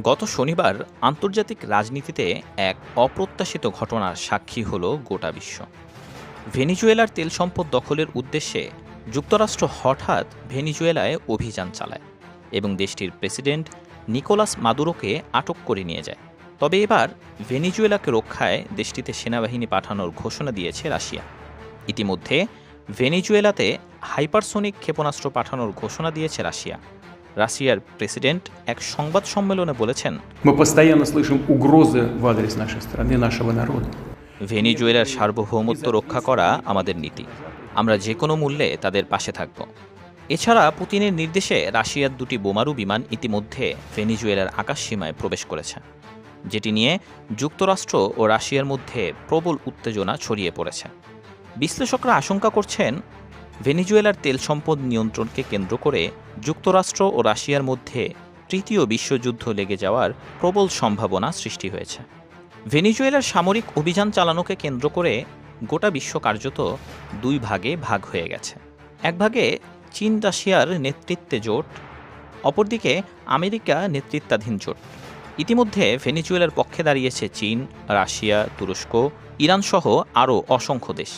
গত শনিবার আন্তর্জাতিক রাজনীতিতে এক অপ্রত্যাশিত ঘটনার সাক্ষী হল গোটা বিশ্ব। ভেনিজুয়েলার তেল সম্পদ দখলের উদ্দেশ্যে যুক্তরাষ্ট্র হঠাৎ ভেনিজুয়েলায় অভিযান চালায় এবং দেশটির প্রেসিডেন্ট নিকোলাস মাদুরোকে আটক করে নিয়ে যায়। তবে এবার ভেনিজুয়েলাকে রক্ষায় দেশটিতে সেনাবাহিনী পাঠানোর ঘোষণা দিয়েছে রাশিয়া। ইতিমধ্যে ভেনিজুয়েলাতে হাইপারসোনিক ক্ষেপণাস্ত্র পাঠানোর ঘোষণা দিয়েছে রাশিয়া। রাশিয়ার প্রেসিডেন্ট এক সংবাদ সম্মেলনে বলেছেন ভেনিজুয়েলার সার্বভৌমত্ব রক্ষা করা আমাদের নীতি। আমরা যে কোনো মূল্যে তাদের পাশে থাকব। এছাড়া পুতিনের নির্দেশে রাশিয়ার দুটি বোমারু বিমান ইতিমধ্যে ভেনিজুয়েলার আকাশসীমায় প্রবেশ করেছে যেটি নিয়ে যুক্তরাষ্ট্র ও রাশিয়ার মধ্যে প্রবল উত্তেজনা ছড়িয়ে পড়েছে। বিশ্লেষকরা আশঙ্কা করছেন ভেনিজুয়েলার তেল সম্পদ নিয়ন্ত্রণকে কেন্দ্র করে যুক্তরাষ্ট্র ও রাশিয়ার মধ্যে তৃতীয় বিশ্বযুদ্ধ লেগে যাওয়ার প্রবল সম্ভাবনা সৃষ্টি হয়েছে। ভেনিজুয়েলার সামরিক অভিযান চালানোকে কেন্দ্র করে গোটা বিশ্ব কার্যত দুই ভাগে ভাগ হয়ে গেছে। এক ভাগে চীন রাশিয়ার নেতৃত্বে জোট, অপরদিকে আমেরিকা নেতৃত্বাধীন জোট। ইতিমধ্যে ভেনিজুয়েলার পক্ষে দাঁড়িয়েছে চীন, রাশিয়া, তুরস্ক, ইরানসহ আরও অসংখ্য দেশ।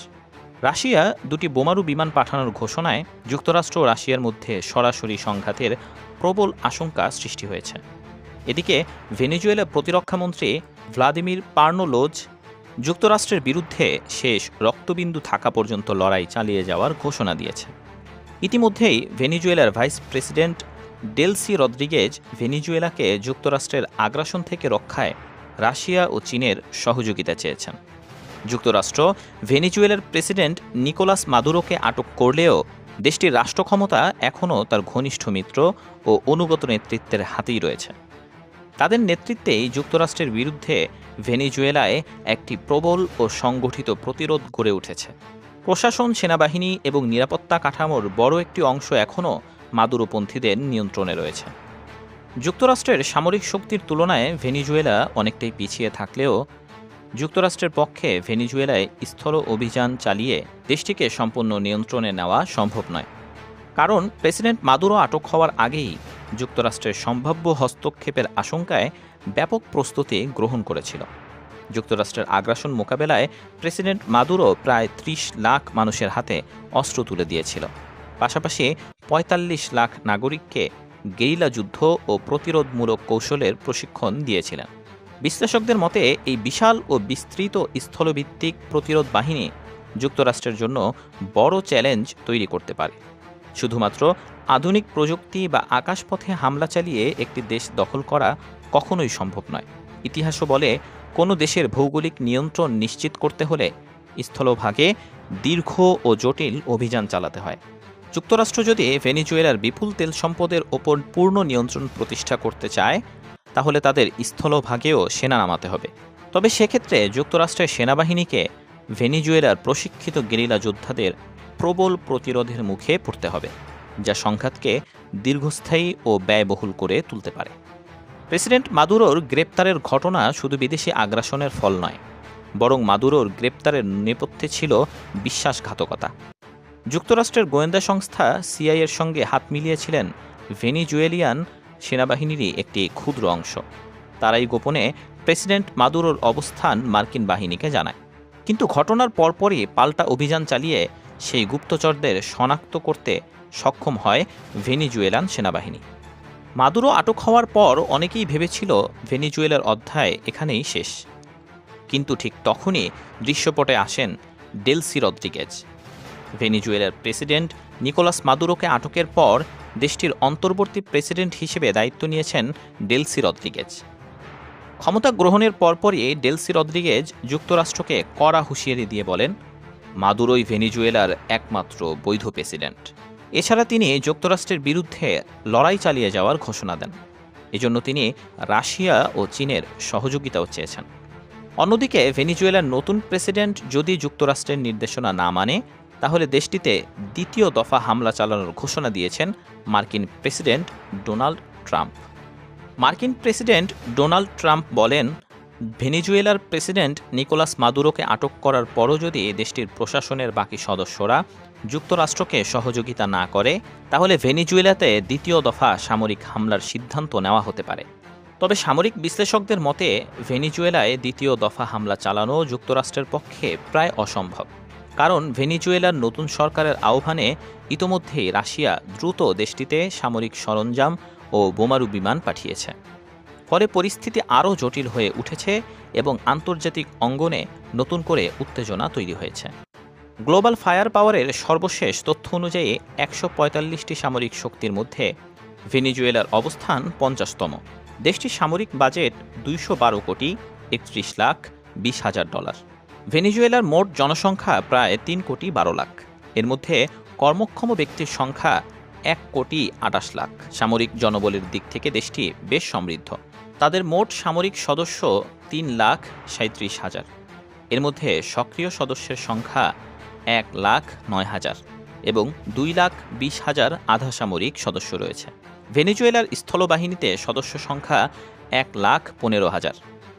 রাশিয়া দুটি বোমারু বিমান পাঠানোর ঘোষণায় যুক্তরাষ্ট্র ও রাশিয়ার মধ্যে সরাসরি সংঘাতের প্রবল আশঙ্কা সৃষ্টি হয়েছে। এদিকে, ভেনেজুয়েলা প্রতিরক্ষামন্ত্রী ভ্লাদিমির পার্নোলোজ যুক্তরাষ্ট্রের বিরুদ্ধে শেষ রক্তবিন্দু থাকা পর্যন্ত লড়াই চালিয়ে যাওয়ার ঘোষণা দিয়েছে। ইতিমধ্যেই ভেনিজুয়েলার ভাইস প্রেসিডেন্ট ডেলসি রদ্রিগেজ ভেনিজুয়েলাকে যুক্তরাষ্ট্রের আগ্রাসন থেকে রক্ষায় রাশিয়া ও চীনের সহযোগিতা চেয়েছেন। যুক্তরাষ্ট্র ভেনিজুয়েলার প্রেসিডেন্ট নিকোলাস মাদুরোকে আটক করলেও দেশটির রাষ্ট্র ক্ষমতা এখনও তার ঘনিষ্ঠ মিত্র ও অনুগত নেতৃত্বের হাতেই রয়েছে। তাদের নেতৃত্বেই যুক্তরাষ্ট্রের বিরুদ্ধে ভেনিজুয়েলায় একটি প্রবল ও সংগঠিত প্রতিরোধ গড়ে উঠেছে। প্রশাসন, সেনাবাহিনী এবং নিরাপত্তা কাঠামোর বড় একটি অংশ এখনও মাদুরোপন্থীদের নিয়ন্ত্রণে রয়েছে। যুক্তরাষ্ট্রের সামরিক শক্তির তুলনায় ভেনিজুয়েলা অনেকটাই পিছিয়ে থাকলেও যুক্তরাষ্ট্রের পক্ষে ভেনিজুয়েলায় স্থল অভিযান চালিয়ে দেশটিকে সম্পূর্ণ নিয়ন্ত্রণে নেওয়া সম্ভব নয়। কারণ প্রেসিডেন্ট মাদুরো আটক হওয়ার আগেই যুক্তরাষ্ট্রের সম্ভাব্য হস্তক্ষেপের আশঙ্কায় ব্যাপক প্রস্তুতি গ্রহণ করেছিল। যুক্তরাষ্ট্রের আগ্রাসন মোকাবেলায় প্রেসিডেন্ট মাদুরো প্রায় ত্রিশ লাখ মানুষের হাতে অস্ত্র তুলে দিয়েছিল। পাশাপাশি পঁয়তাল্লিশ লাখ নাগরিককে গেরিলা যুদ্ধ ও প্রতিরোধমূলক কৌশলের প্রশিক্ষণ দিয়েছিলেন। বিশ্লেষকদের মতে, এই বিশাল ও বিস্তৃত স্থলভিত্তিক প্রতিরোধ বাহিনী যুক্তরাষ্ট্রের জন্য বড় চ্যালেঞ্জ তৈরি করতে পারে। শুধুমাত্র আধুনিক প্রযুক্তি বা আকাশপথে হামলা চালিয়ে একটি দেশ দখল করা কখনোই সম্ভব নয়। ইতিহাসও বলে, কোনো দেশের ভৌগোলিক নিয়ন্ত্রণ নিশ্চিত করতে হলে স্থলভাগে দীর্ঘ ও জটিল অভিযান চালাতে হয়। যুক্তরাষ্ট্র যদি ভেনিজুয়েলার বিপুল তেল সম্পদের ওপর পূর্ণ নিয়ন্ত্রণ প্রতিষ্ঠা করতে চায় তাহলে তাদের স্থলভাগেও সেনা নামাতে হবে। তবে সেক্ষেত্রে যুক্তরাষ্ট্রের সেনাবাহিনীকে ভেনিজুয়েলার প্রশিক্ষিত গেরিলা যোদ্ধাদের প্রবল প্রতিরোধের মুখে পড়তে হবে, যা সংঘাতকে দীর্ঘস্থায়ী ও ব্যয়বহুল করে তুলতে পারে। প্রেসিডেন্ট মাদুরোর গ্রেপ্তারের ঘটনা শুধু বিদেশি আগ্রাসনের ফল নয়, বরং মাদুরোর গ্রেপ্তারের নেপথ্যে ছিল বিশ্বাসঘাতকতা। যুক্তরাষ্ট্রের গোয়েন্দা সংস্থা সিআইয়ের সঙ্গে হাত মিলিয়েছিলেন ভেনিজুয়েলিয়ান সেনাবাহিনীরই একটি ক্ষুদ্র অংশ। তারাই গোপনে প্রেসিডেন্ট মাদুরোর অবস্থান মার্কিন বাহিনীকে জানায়। কিন্তু ঘটনার পরপরই পাল্টা অভিযান চালিয়ে সেই গুপ্তচরদের শনাক্ত করতে সক্ষম হয় ভেনিজুয়েলান সেনাবাহিনী। মাদুরো আটক হওয়ার পর অনেকেই ভেবেছিল ভেনিজুয়েলার অধ্যায় এখানেই শেষ। কিন্তু ঠিক তখনই দৃশ্যপটে আসেন ডেলসি রদ্রিগেজ। ভেনিজুয়েলার প্রেসিডেন্ট নিকোলাস মাদুরোকে আটকের পর দেশটির অন্তর্বর্তী প্রেসিডেন্ট হিসেবে দায়িত্ব নিয়েছেন ডেলসি রদ্রিগেজ। ক্ষমতা গ্রহণের পরপরই ডেলসি রদ্রিগেজ যুক্তরাষ্ট্রকে কড়া হুঁশিয়ারি দিয়ে বলেন, মাদুরোই ভেনিজুয়েলার একমাত্র বৈধ প্রেসিডেন্ট। এছাড়া তিনি যুক্তরাষ্ট্রের বিরুদ্ধে লড়াই চালিয়ে যাওয়ার ঘোষণা দেন। এজন্য তিনি রাশিয়া ও চীনের সহযোগিতাও চেয়েছেন। অন্যদিকে ভেনিজুয়েলার নতুন প্রেসিডেন্ট যদি যুক্তরাষ্ট্রের নির্দেশনা না মানে তাহলে দেশটিতে দ্বিতীয় দফা হামলা চালানোর ঘোষণা দিয়েছেন মার্কিন প্রেসিডেন্ট ডোনাল্ড ট্রাম্প। মার্কিন প্রেসিডেন্ট ডোনাল্ড ট্রাম্প বলেন, ভেনিজুয়েলার প্রেসিডেন্ট নিকোলাস মাদুরোকে আটক করার পরও যদি দেশটির প্রশাসনের বাকি সদস্যরা যুক্তরাষ্ট্রকে সহযোগিতা না করে, তাহলে ভেনিজুয়েলাতে দ্বিতীয় দফা সামরিক হামলার সিদ্ধান্ত নেওয়া হতে পারে। তবে সামরিক বিশ্লেষকদের মতে, ভেনিজুয়েলায় দ্বিতীয় দফা হামলা চালানো যুক্তরাষ্ট্রের পক্ষে প্রায় অসম্ভব। কারণ ভেনিজুয়েলার নতুন সরকারের আহ্বানে ইতোমধ্যেই রাশিয়া দ্রুত দেশটিতে সামরিক সরঞ্জাম ও বোমারু বিমান পাঠিয়েছে। ফলে পরিস্থিতি আরও জটিল হয়ে উঠেছে এবং আন্তর্জাতিক অঙ্গনে নতুন করে উত্তেজনা তৈরি হয়েছে। গ্লোবাল ফায়ার পাওয়ারের সর্বশেষ তথ্য অনুযায়ী একশো পঁয়তাল্লিশটি সামরিক শক্তির মধ্যে ভেনিজুয়েলার অবস্থান পঞ্চাশতম। দেশটির সামরিক বাজেট দুইশো বারো কোটি একত্রিশ লাখ বিশ হাজার ডলার। ভেনিজুয়েলার মোট জনসংখ্যা প্রায় তিন কোটি বারো লাখ। এর মধ্যে কর্মক্ষম ব্যক্তির সংখ্যা এক কোটি আটাশ লাখ। সামরিক জনবলের দিক থেকে দেশটি বেশ সমৃদ্ধ। তাদের মোট সামরিক সদস্য তিন লাখ সাঁত্রিশ হাজার। এর মধ্যে সক্রিয় সদস্যের সংখ্যা এক লাখ নয় হাজার এবং দুই লাখ বিশ হাজার আধা সামরিক সদস্য রয়েছে। ভেনেজুয়েলার স্থলবাহিনীতে সদস্য সংখ্যা এক লাখ পনেরো হাজার।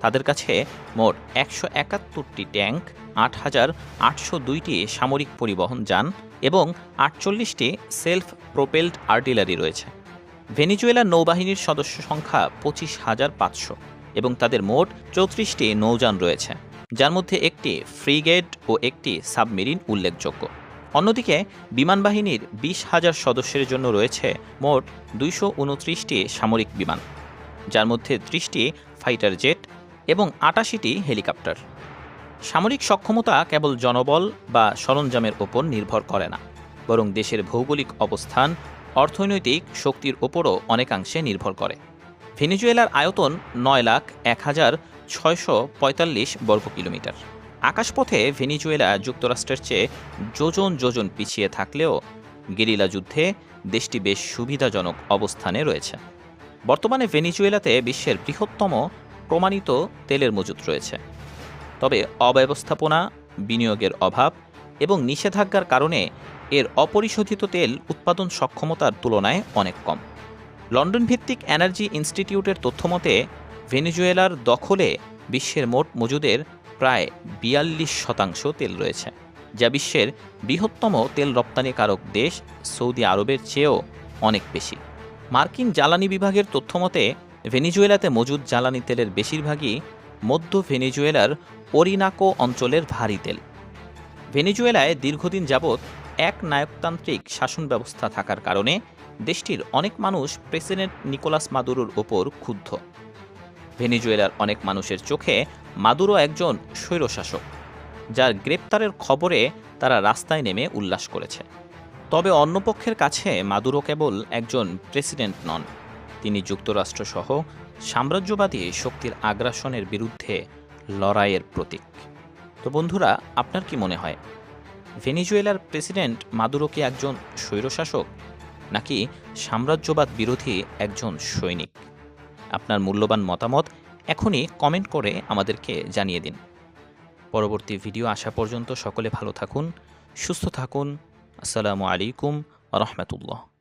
তাদের কাছে মোট একশো একাত্তরটি ট্যাঙ্ক, আট হাজার আটশো দুইটি সামরিক পরিবহন যান এবং আটচল্লিশটি সেলফ প্রোপেলড আর্টিলারি রয়েছে। ভেনিজুয়েলার নৌবাহিনীর সদস্য সংখ্যা পঁচিশ হাজার পাঁচশো এবং তাদের মোট চৌত্রিশটি নৌযান রয়েছে, যার মধ্যে একটি ফ্রিগেট ও একটি সাবমেরিন উল্লেখযোগ্য। অন্যদিকে বিমান বাহিনীর বিশ হাজার সদস্যের জন্য রয়েছে মোট দুইশো উনত্রিশটি সামরিক বিমান, যার মধ্যে ত্রিশটি ফাইটার জেট এবং আটাশিটি হেলিকপ্টার। সামরিক সক্ষমতা কেবল জনবল বা সরঞ্জামের ওপর নির্ভর করে না, বরং দেশের ভৌগোলিক অবস্থান, অর্থনৈতিক শক্তির ওপরও অনেকাংশে নির্ভর করে। ভেনিজুয়েলার আয়তন নয় লাখ এক হাজার ছয়শো পঁয়তাল্লিশ বর্গ কিলোমিটার। আকাশপথে ভেনিজুয়েলা যুক্তরাষ্ট্রের চেয়ে যোজন যোজন পিছিয়ে থাকলেও গেরিলা যুদ্ধে দেশটি বেশ সুবিধাজনক অবস্থানে রয়েছে। বর্তমানে ভেনিজুয়েলাতে বিশ্বের বৃহত্তম প্রমাণিত তেলের মজুত রয়েছে। তবে অব্যবস্থাপনা, বিনিয়োগের অভাব এবং নিষেধাজ্ঞার কারণে এর অপরিশোধিত তেল উৎপাদন সক্ষমতার তুলনায় অনেক কম। লন্ডন ভিত্তিক এনার্জি ইনস্টিটিউটের তথ্যমতে, ভেনেজুয়েলার দখলে বিশ্বের মোট মজুদের প্রায় বিয়াল্লিশ শতাংশ তেল রয়েছে, যা বিশ্বের বৃহত্তম তেল রপ্তানিকারক দেশ সৌদি আরবের চেয়েও অনেক বেশি। মার্কিন জ্বালানি বিভাগের তথ্যমতে ভেনিজুয়েলাতে মজুদ জ্বালানি তেলের বেশিরভাগই মধ্য ভেনিজুয়েলার ওরিনাকো অঞ্চলের ভারী তেল। ভেনিজুয়েলায় দীর্ঘদিন যাবৎ এক নায়কতান্ত্রিক শাসন ব্যবস্থা থাকার কারণে দেশটির অনেক মানুষ প্রেসিডেন্ট নিকোলাস মাদুরোর ওপর ক্ষুব্ধ। ভেনিজুয়েলার অনেক মানুষের চোখে মাদুরো একজন স্বৈরশাসক, যার গ্রেপ্তারের খবরে তারা রাস্তায় নেমে উল্লাস করেছে। তবে অন্য পক্ষের কাছে মাদুরো কেবল একজন প্রেসিডেন্ট নন। তিনি যুক্তরাষ্ট্রসহ সাম্রাজ্যবাদী শক্তির আগ্রাসনের বিরুদ্ধে লড়াইয়ের প্রতীক। তো বন্ধুরা, আপনার কি মনে হয়, ভেনিজুয়েলার প্রেসিডেন্ট মাদুরো কি একজন স্বৈরশাসক, নাকি সাম্রাজ্যবাদ বিরোধী একজন সৈনিক? আপনার মূল্যবান মতামত এখনই কমেন্ট করে আমাদেরকে জানিয়ে দিন। পরবর্তী ভিডিও আসা পর্যন্ত সকলে ভালো থাকুন, সুস্থ থাকুন। আসসালামু আলাইকুম রহমতুল্লাহ।